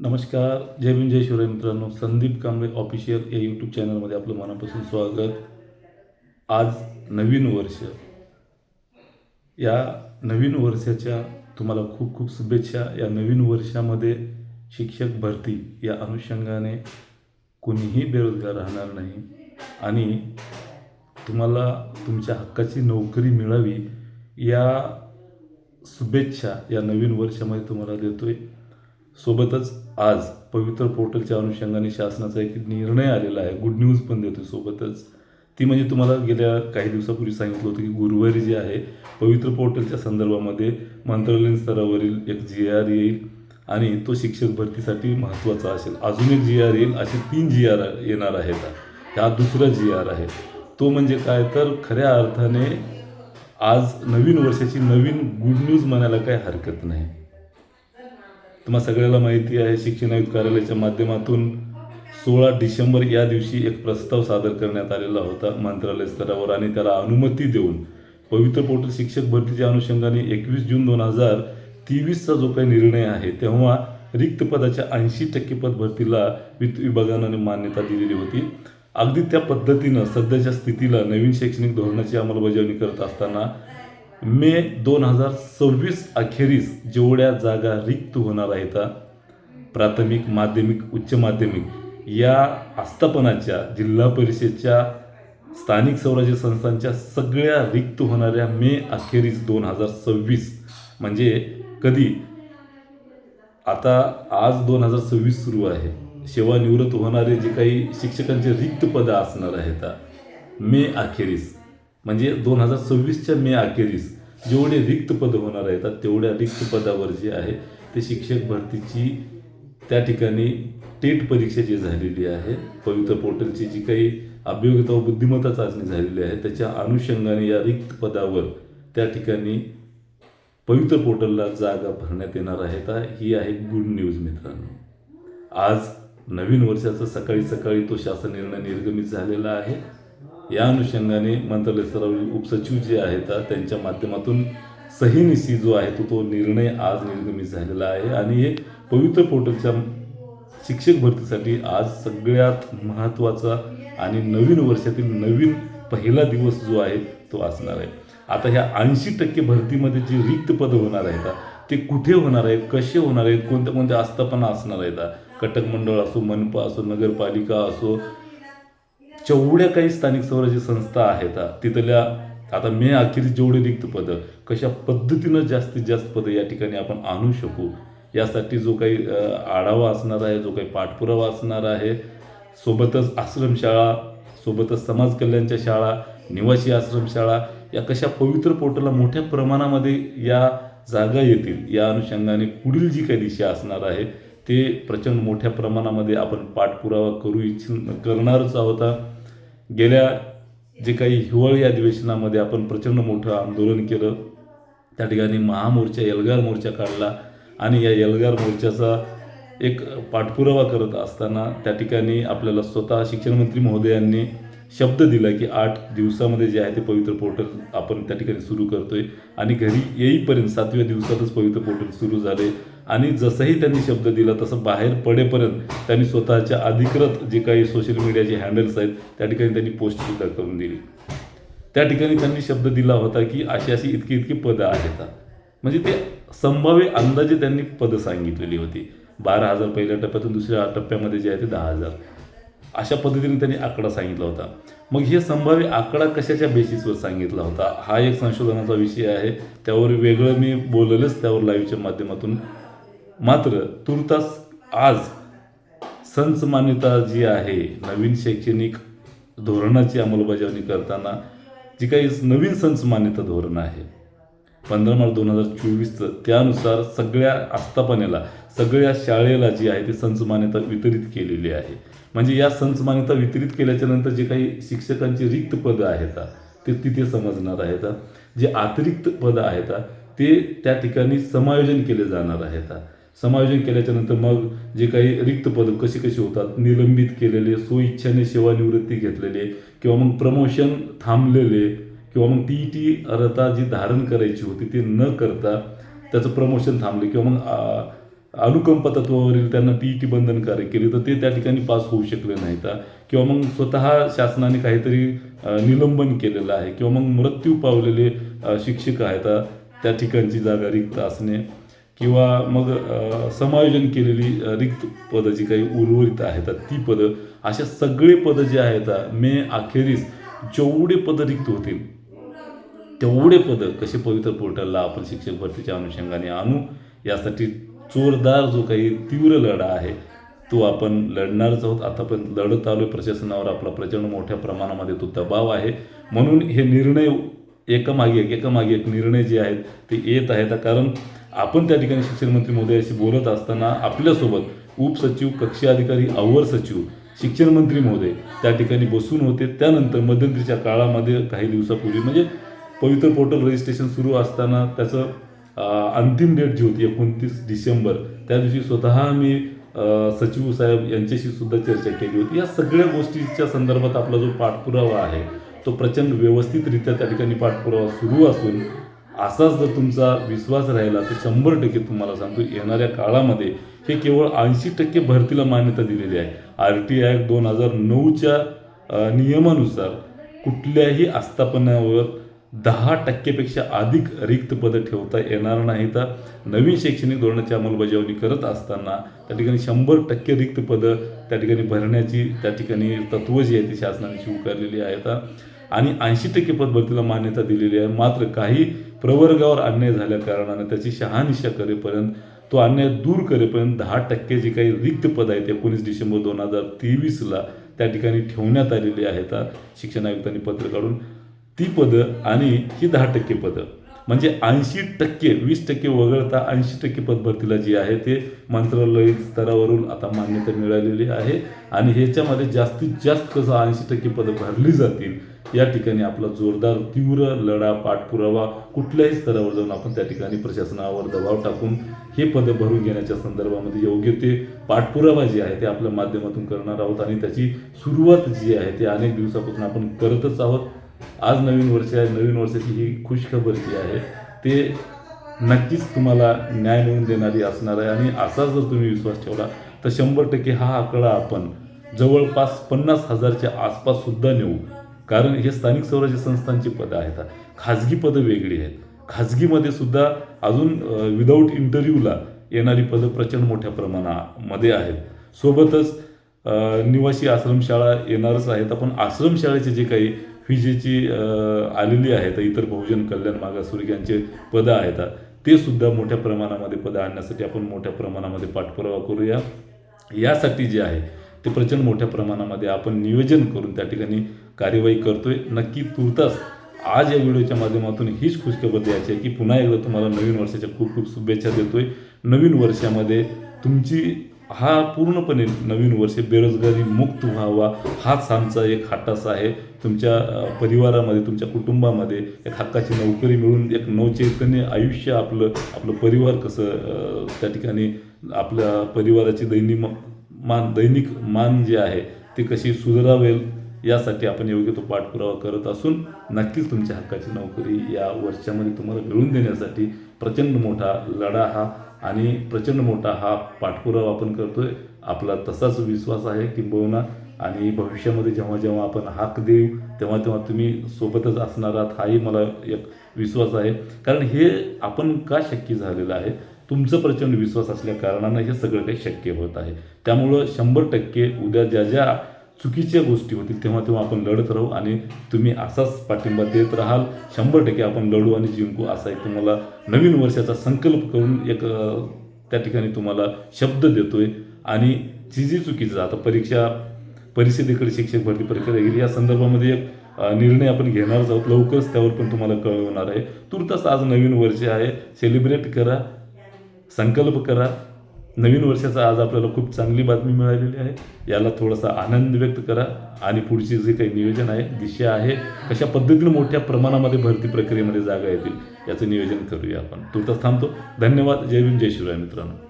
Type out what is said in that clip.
नमस्कार जय भीम जय शिवराय मित्रांनो. संदीप कांबळे ऑफिशियल या यूट्यूब चॅनलमध्ये आपलं मनापासून स्वागत. आज नवीन वर्ष. या नवीन वर्षाच्या तुम्हाला खूप खूप शुभेच्छा. या नवीन वर्षामध्ये शिक्षक भरती या अनुषंगाने कोणीही बेरोजगार राहणार नाही. आणि तुम्हाला तुमच्या हक्काची नोकरी मिळावी या शुभेच्छा या नवीन वर्षामध्ये तुम्हाला देतोय. सोबतच आज पवित्र पोर्टलच्या अनुषंगाने शासनाचा एक निर्णय आलेला आहे. गुड न्यूज पण देतोय सोबतच. ती म्हणजे तुम्हाला गेल्या काही दिवसापूर्वी सांगितलं होतं की गुरुवारी जे आहे पवित्र पोर्टलच्या संदर्भामध्ये मंत्रालयीन स्तरावरील एक जी आर येईल आणि तो शिक्षक भरतीसाठी महत्त्वाचा असेल. अजून एक जी आर येईल असे तीन जी आर येणार आहेत. हा दुसरा जी आर आहे. तो म्हणजे काय? तर खऱ्या अर्थाने आज नवीन वर्षाची नवीन गुड न्यूज म्हणायला काही हरकत नाही. तुम्हा सगळ्याला माहिती आहे शिक्षण आयुक्त कार्यालयाच्या माध्यमातून सोळा डिसेंबर या दिवशी एक प्रस्ताव सादर करण्यात आलेला होता मंत्रालय स्तरावर आणि त्याला अनुमती देऊन. पवित्र पोर्टल शिक्षक भरतीच्या अनुषंगाने एकवीस जून दोन हजार तेवीसचा जो काही निर्णय आहे तेव्हा रिक्त पदाच्या ऐंशी टक्के पद भरतीला वित्त विभागाने मान्यता दिलेली होती. अगदी त्या पद्धतीनं सध्याच्या स्थितीला नवीन शैक्षणिक धोरणाची अंमलबजावणी करत असताना मे दोन हजार सव्वीस अखेरीस जेवढ्या जागा रिक्त होणार आहेत प्राथमिक माध्यमिक उच्च माध्यमिक या आस्थापनाच्या जिल्हा परिषदच्या स्थानिक स्वराज्य संस्थांच्या सगळ्या रिक्त होणाऱ्या मे अखेरीस दोन हजार सव्वीस. म्हणजे कधी? आता आज दोन हजार सव्वीस सुरू आहे. सेवानिवृत्त होणारे जे काही शिक्षकांचे रिक्त पदं असणार आहेत मे अखेरीस. म्हणजे दोन हजार सव्वीसच्या मे अखेरीस जेवढे रिक्त पदं होणार आहेत तेवढ्या रिक्त पदावर जे आहे ते शिक्षक भरतीची त्या ठिकाणी टेट परीक्षा जी झालेली आहे पवित्र पोर्टलची जी काही अभियोगिता व बुद्धिमत्ता चाचणी झालेली आहे त्याच्या अनुषंगाने या रिक्त पदावर त्या ठिकाणी पवित्र पोर्टलला जागा भरण्यात येणार आहेत ही आहे गुड न्यूज मित्रांनो. आज नवीन वर्षाचा सकाळी सकाळी तो शासन निर्णय निर्गमित झालेला आहे. या अनुषंगाने मंत्रालय स्तरावरील उपसचिव जे आहेत त्यांच्या माध्यमातून सहीनिशी जो आहे तो तो निर्णय आज निर्गमित झालेला आहे. आणि हे पवित्र पोर्टलच्या शिक्षक भरतीसाठी आज सगळ्यात महत्त्वाचा आणि नवीन वर्षातील नवीन पहिला दिवस जो आहे तो असणार आहे. आता ह्या ऐंशी टक्के भरतीमध्ये जी रिक्त पदं होणार आहेत ते कुठे होणार आहेत कसे होणार आहेत कोणत्या कोणत्या आस्थापना असणार आहेत कटक मंडळ असो मनपा असो नगरपालिका असो जेवढ्या काही स्थानिक स्वराज्य संस्था आहेत तिथल्या आता मे अखेरीस जेवढे रिक्त पदं कशा पद्धतीनं जास्तीत जास्त पदं या ठिकाणी आपण आणू शकू यासाठी जो काही आढावा असणार आहे जो काही पाठपुरावा असणार आहे सोबतच आश्रमशाळा सोबतच समाज कल्याणच्या शाळा निवासी आश्रमशाळा या कशा पवित्र पोर्टलला मोठ्या प्रमाणामध्ये या जागा येतील या अनुषंगाने पुढील जी काही दिशा असणार आहे ते प्रचंड मोठ्या प्रमाणामध्ये आपण पाठपुरावा करू इच्छि करणारच आहोत. गेल्या जे काही हिवाळी अधिवेशनामध्ये आपण प्रचंड मोठं आंदोलन केलं त्या ठिकाणी महामोर्चा एल्गार मोर्चा काढला आणि या एल्गार मोर्चाचा एक पाठपुरावा करत असताना त्या ठिकाणी आपल्याला स्वतः शिक्षणमंत्री महोदयांनी शब्द दिला की आठ दिवसामध्ये जे आहे ते पवित्र पोर्टल आपण त्या ठिकाणी सुरू करतोय. आणि घरी येईपर्यंत सातव्या दिवसातच पवित्र पोर्टल सुरू झाले. आणि जसंही त्यांनी शब्द दिला तसं बाहेर पडेपर्यंत त्यांनी स्वतःच्या अधिकृत जे काही सोशल मीडियाचे हँडल्स आहेत त्या ठिकाणी त्यांनी पोस्टसुद्धा करून दिली. त्या ठिकाणी त्यांनी शब्द दिला होता की अशी अशी इतकी इतकी पदं आहेत. म्हणजे ते संभाव्य अंदाजे त्यांनी पदं सांगितलेली होती. बारा हजार पहिल्या टप्प्यातून दुसऱ्या टप्प्यामध्ये जे आहे ते दहा हजार. अशा पद्धतीने त्यांनी आकडा सांगितला होता. मग हे संभाव्य आकडा कशाच्या बेसिसवर सांगितला होता? हा एक संशोधनाचा विषय आहे. त्यावर वेगळं मी बोललंच त्यावर लाईव्हच्या माध्यमातून. मात्र तुर्तास आज संच मान्यता जी आहे नवीन शैक्षणिक धोरणाची अंमलबजावणी करताना जी काही नवीन संच मान्यता धोरण आहे पंधरा मार्च दोन हजार चोवीसचं त्यानुसार सगळ्या आस्थापनेला सगळ्या शाळेला जी आहे ती संच मान्यता वितरित केलेली आहे. म्हणजे या संच मान्यता वितरित केल्याच्यानंतर जे काही शिक्षकांची रिक्त पदं आहेत ते तिथे समजणार आहेत. जे अतिरिक्त पदं आहेत ते त्या ठिकाणी समायोजन केले जाणार आहेत. समायोजन केल्याच्यानंतर मग जे काही रिक्त पदं कशी कशी होतात निलंबित केलेले स्वइच्छाने सेवानिवृत्ती घेतलेले किंवा मग प्रमोशन थांबलेले किंवा मग टी टी अर्हता जी धारण करायची होती ती न करता त्याचं प्रमोशन थांबले किंवा मग अनुकंप तत्वावरील त्यांना टी ई टी बंधनकारक केली तर ते त्या ठिकाणी पास होऊ शकले नाहीत. किंवा मग स्वतः शासनाने काहीतरी निलंबन केलेलं आहे किंवा मग मृत्यू पावलेले शिक्षक आहेत त्या ठिकाणची जागा रिक्त असणे किंवा मग समायोजन केलेली रिक्त पदं जी काही उर्वरित आहेत ती पदं अशा सगळे पदं जे आहेत मे अखेरीस जेवढे पदं रिक्त होतील तेवढे पदं कसे पवित्र पोर्टलला आपण शिक्षक भरतीच्या अनुषंगाने आणू यासाठी जोरदार जो काही तीव्र लढा आहे तो आपण लढणारच आहोत. आतापर्यंत लढत आलो आहे. प्रशासनावर आपला प्रचंड मोठ्या प्रमाणामध्ये तो दबाव आहे. म्हणून हे निर्णय एकामागे एक एकामागे एक निर्णय जे आहेत ते येत आहेत. कारण आपण त्या ठिकाणी शिक्षण मंत्री महोदयाशी बोलत असताना आपल्यासोबत उपसचिव कक्षी अधिकारी अवर सचिव शिक्षण मंत्री महोदय त्या ठिकाणी बसून होते. त्यानंतर मध्यंतरीच्या काळामध्ये काही दिवसापूर्वी म्हणजे पवित्र पोर्टल रजिस्ट्रेशन सुरू असताना त्याचं अंतिम डेट जी होती एकोणतीस डिसेंबर त्या दिवशी स्वतः मी सचिव साहेब यांच्याशी सुद्धा चर्चा केली होती. या सगळ्या गोष्टीच्या संदर्भात आपला जो पाठपुरावा आहे तो प्रचंड व्यवस्थितरित्या त्या ठिकाणी पाठपुरावा सुरू असून असाच जर तुमचा विश्वास राहिला तर शंभर टक्के तुम्हाला सांगतो येणाऱ्या काळामध्ये हे केवळ ऐंशी टक्के भरतीला मान्यता दिलेली आहे. आर टी ॲक्ट दोन हजार नऊच्या नियमानुसार कुठल्याही आस्थापनावर दहा टक्केपेक्षा अधिक रिक्त पदं ठेवता येणार नाही तर नवीन शैक्षणिक धोरणाची अंमलबजावणी करत असताना त्या ठिकाणी शंभर टक्के रिक्त पदं त्या ठिकाणी भरण्याची त्या ठिकाणी तत्त्व जी आहे ती शासनाने स्वीकारलेली आहेत. आणि ऐंशी टक्के पद भरतीला मान्यता दिलेली आहे. मात्र काही प्रवर्गावर अन्याय झाल्या कारणाने त्याची शहानिशा करेपर्यंत तो अन्याय दूर करेपर्यंत दहा टक्के जे काही रिक्त पद आहेत एकोणीस डिसेंबर दोन हजार तेवीसला त्या ठिकाणी ठेवण्यात आलेली आहेत. शिक्षण आयुक्तांनी पत्र काढून ती पदं आणि ही दहा टक्के पदं. म्हणजे ऐंशी टक्के वीस टक्के वगळता ऐंशी टक्के पदभरतीला जी आहे ते मंत्रालय स्तरावरून आता मान्यता मिळालेली आहे. आणि ह्याच्यामध्ये जास्तीत जास्त कसं ऐंशी टक्के पदं भरली जातील या ठिकाणी आपला जोरदार तीव्र लढा पाठपुरावा कुठल्याही स्तरावर जाऊन आपण त्या ठिकाणी प्रशासनावर दबाव टाकून हे पदं भरून घेण्याच्या संदर्भामध्ये योग्य ते पाठपुरावा जे आहे ते आपल्या माध्यमातून करणार आहोत. आणि त्याची सुरुवात जी आहे ते अनेक दिवसापासून आपण करतच आहोत. आज नवीन वर्ष आहे नवीन वर्षाची ही खुशखबर जी आहे ते नक्कीच तुम्हाला न्याय मिळून देणारी असणार आहे. आणि असाच जर तुम्ही विश्वास ठेवला तर शंभर टक्के हा आकडा आपण जवळपास पन्नास हजारच्या आसपास सुद्धा नेऊ. कारण हे स्थानिक स्वराज्य संस्थांची पदं आहेत. खाजगी पदं वेगळी आहेत. खाजगीमध्ये सुद्धा अजून विदाऊट इंटरव्ह्यूला येणारी पदं प्रचंड मोठ्या प्रमाणामध्ये आहेत. सोबतच निवासी आश्रमशाळा येणारच आहेत. आपण आश्रमशाळेचे जे काही फिजेची आलेली आहेत इतर बहुजन कल्याण मागासवर्गीयांचे पदं आहेत. ते सुद्धा मोठ्या प्रमाणामध्ये पदं आणण्यासाठी आपण मोठ्या प्रमाणामध्ये पाठपुरावा करूया. यासाठी जे आहे ते प्रचंड मोठ्या प्रमाणामध्ये आपण नियोजन करून त्या ठिकाणी कार्यवाही करतोय. नक्की तुर्तास आज या व्हिडिओच्या माध्यमातून हीच खुशखबर द्यायची आहे की पुन्हा एकदा तुम्हाला नवीन वर्षाच्या खूप खूप शुभेच्छा देतोय. नवीन वर्षामध्ये तुमची हा पूर्णपणे नवीन वर्ष बेरोजगारी मुक्त व्हावा हाच आमचा एक हट्टास आहे. तुमच्या परिवारामध्ये तुमच्या कुटुंबामध्ये एक हक्काची नोकरी मिळून एक नवचैतन्य आयुष्य आपलं आपलं परिवार कसं त्या ठिकाणी आपल्या परिवाराची दैनिक मान दैनिक मान जे आहे ते कशी सुधारावेल यासाठी आपण योग्य तो पाठपुरावा करत असून नक्कीच तुमच्या हक्काची नोकरी या वर्षामध्ये तुम्हाला मिळवून देण्यासाठी प्रचंड मोठा लढा हा आणि प्रचंड मोठा हा पाठपुरावा आपण करतो आहे आपला तसाच विश्वास आहे किंबहुना. आणि भविष्यामध्ये जेव्हा जेव्हा आपण हाक देऊ तेव्हा तेव्हा तुम्ही सोबतच असणार आहात हाही मला एक विश्वास आहे. कारण हे आपण का शक्य झालेलं आहे? तुमचं प्रचंड विश्वास असल्या कारणानं हे सगळं काही शक्य होत आहे. त्यामुळं शंभर टक्के उद्या ज्या ज्या चुकीच्या गोष्टी होतील तेव्हा तेव्हा आपण लढत राहू आणि तुम्ही असाच पाठिंबा देत राहाल. शंभर टक्के आपण लढू आणि जिंकू असा एक तुम्हाला नवीन वर्षाचा संकल्प करून एक त्या ठिकाणी तुम्हाला शब्द देतोय. आणि जी जी चुकीचं आता परीक्षा परिषदेकडे शिक्षक भरती परीक्षा वगैरे या संदर्भामध्ये एक निर्णय आपण घेणारच आहोत. लवकरच त्यावर पण तुम्हाला कळवणार आहे. तुर्तास आज नवीन वर्ष आहे. सेलिब्रेट करा. संकल्प करा. नवीन वर्षाचा आज आपल्याला खूप चांगली बातमी मिळालेली आहे. याला थोडासा आनंद व्यक्त करा आणि पुढचे जे काही नियोजन आहे दिशा आहे कशा पद्धतीने मोठ्या प्रमाणामध्ये भरती प्रक्रियेमध्ये जागा येतील याचं नियोजन करूया आपण. तुर्तास थांबतो. धन्यवाद. जय भीम. जय शिवराय मित्रांनो.